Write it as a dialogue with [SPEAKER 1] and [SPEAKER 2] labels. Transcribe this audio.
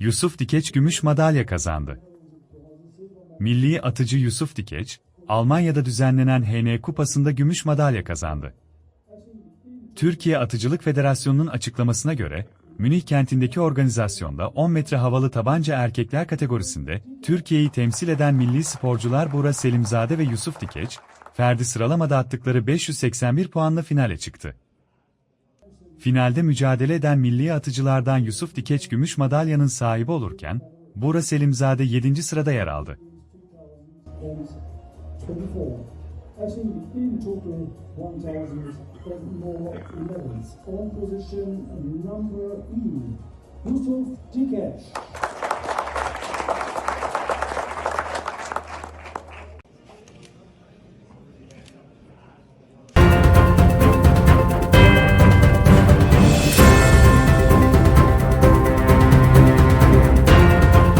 [SPEAKER 1] Yusuf Dikeç gümüş madalya kazandı. Milli atıcı Yusuf Dikeç, Almanya'da düzenlenen HN Kupası'nda gümüş madalya kazandı. Türkiye Atıcılık Federasyonu'nun açıklamasına göre, Münih kentindeki organizasyonda 10 metre havalı tabanca erkekler kategorisinde Türkiye'yi temsil eden milli sporcular Buğra Selimzade ve Yusuf Dikeç, Ferdi sıralamada attıkları 581 puanla finale çıktı. Finalde mücadele eden milli atıcılardan Yusuf Dikeç gümüş madalyanın sahibi olurken, Buğra Selimzade 7. sırada yer aldı.
[SPEAKER 2] and 24. Actually, in total, 1,000 more medals. On position number E, Yusuf Dikesh.